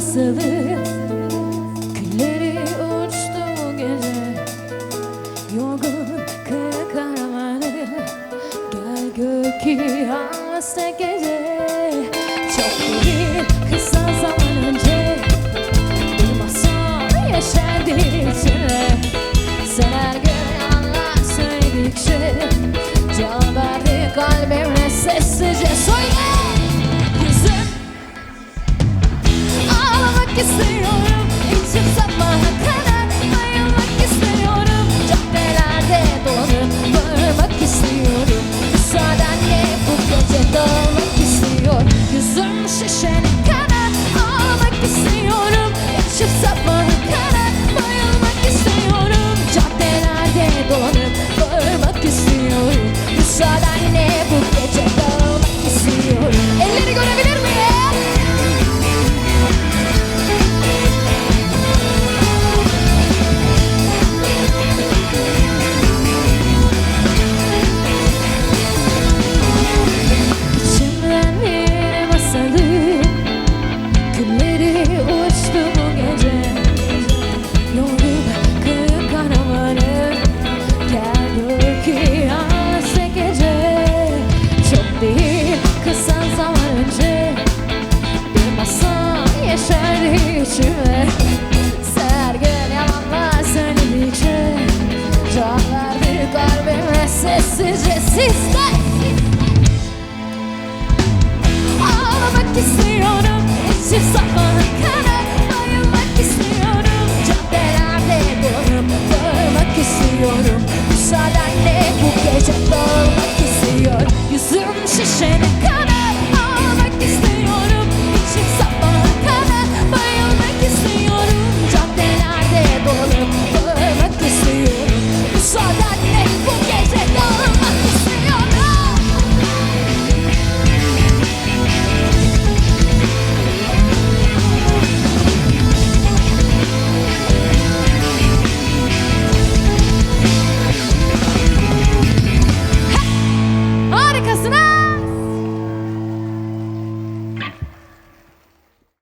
masalı Külleri uçtu gece. Yorgun kara karavanı Gel gör ki hasta gece. Çok değil kısa zaman önce Bir masal yaşardı içine. Sen her gün yalanlar söyledikçe Can verdi kalbimle sessizce sizde Ağlamak istiyorum. İçim sabaha kadar Bayılmak istiyorum. Caddelerde dolanıp Bağırmak istiyorum. Müsaadenle bu gece dağılmak istiyor Yüzüm şişene